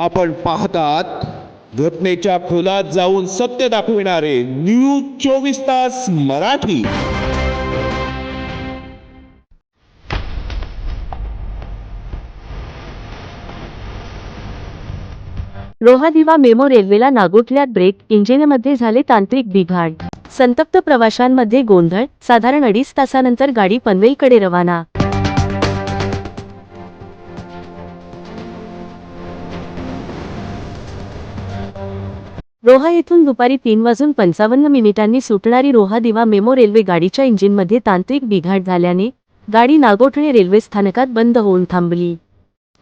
आपण पाहतात घटनेच्या खोलात जाऊन सत्य दाखविणारे न्यूज चोवीस तास मराठी. रोहादिवा मेमो रेल्वेला नागोठल्यात ब्रेक इंजिनमध्ये झाले तांत्रिक बिघाड. संतप्त प्रवाशांमध्ये गोंधळ साधारण अडीच तासानंतर गाडी पनवेलकडे रवाना. रोहा येथून दुपारी तीन वाजून पंचावन्न मिनिटांनी सुटणारी रोहा दिवा मेमो रेल्वे गाडीच्या इंजिनमध्ये तांत्रिक बिघाड झाल्याने गाडी नागोठणे रेल्वे स्थानकात बंद होऊन थांबली.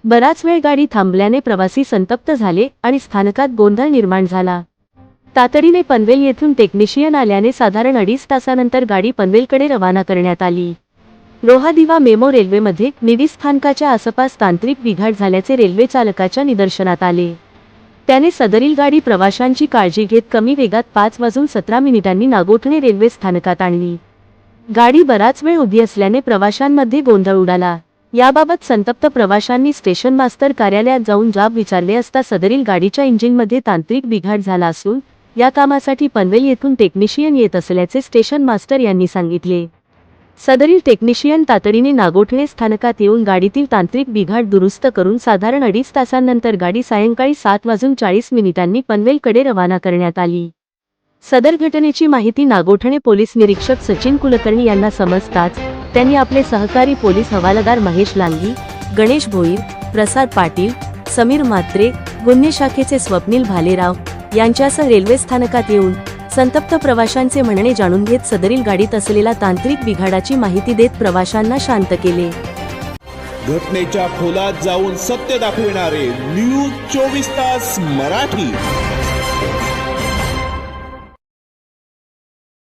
बराच वेळ गाडी थांबल्याने प्रवासी संतप्त झाले आणि स्थानकात गोंधळ निर्माण झाला. तातडीने पनवेल येथून टेक्निशियन आल्याने साधारण अडीच तासानंतर गाडी पनवेलकडे रवाना करण्यात आली. रोहा दिवा मेमो रेल्वेमध्ये निधी स्थानकाच्या आसपास तांत्रिक बिघाड झाल्याचे रेल्वे चालकाच्या निदर्शनात आले. त्याने सदरील गाडी प्रवाशांची काळजी घेत कमी वेगात पाच वाजून सतरा मिनिटांनी नागोठणे रेल्वे स्थानकात आणली. गाडी बराच वेळ उभी असल्याने प्रवाशांमध्ये गोंधळ उडाला. याबाबत संतप्त प्रवाशांनी स्टेशन मास्तर कार्यालयात जाऊन जाब विचारले असता सदरील गाडीच्या इंजिनमध्ये तांत्रिक बिघाड झाला असून या कामासाठी पनवेल येथून टेक्निशियन येत असल्याचे स्टेशन मास्टर यांनी सांगितले. सदरील टेक्निशियन तातडीने नागोठणे स्थानकात येऊन गाडीतील तांत्रिक बिघाड दुरुस्त करून साधारण अडीच तासांनंतर गाडी सायंकाळी सात वाजून चाळीस मिनिटांनी पनवेलकडे रवाना करण्यात आली. सदर घटनेची माहिती नागोठणे पोलीस निरीक्षक सचिन कुलकर्णी यांना समजताच त्यांनी आपले सहकारी पोलीस हवालदार महेश लांगी गणेश भोईर प्रसाद पाटील समीर म्हात्रे गुन्हे शाखेचे स्वप्नील भालेराव यांच्यासह रेल्वे स्थानकात येऊन संतप्त प्रवाशांचे म्हणणे जाणून घेत सदरील गाडीत असलेला तांत्रिक बिघाडाची माहिती देत प्रवाशांना शांत केले. घटनेच्या खोलात जाऊन सत्य दाखविणारे न्यूज चोवीस तास मराठी.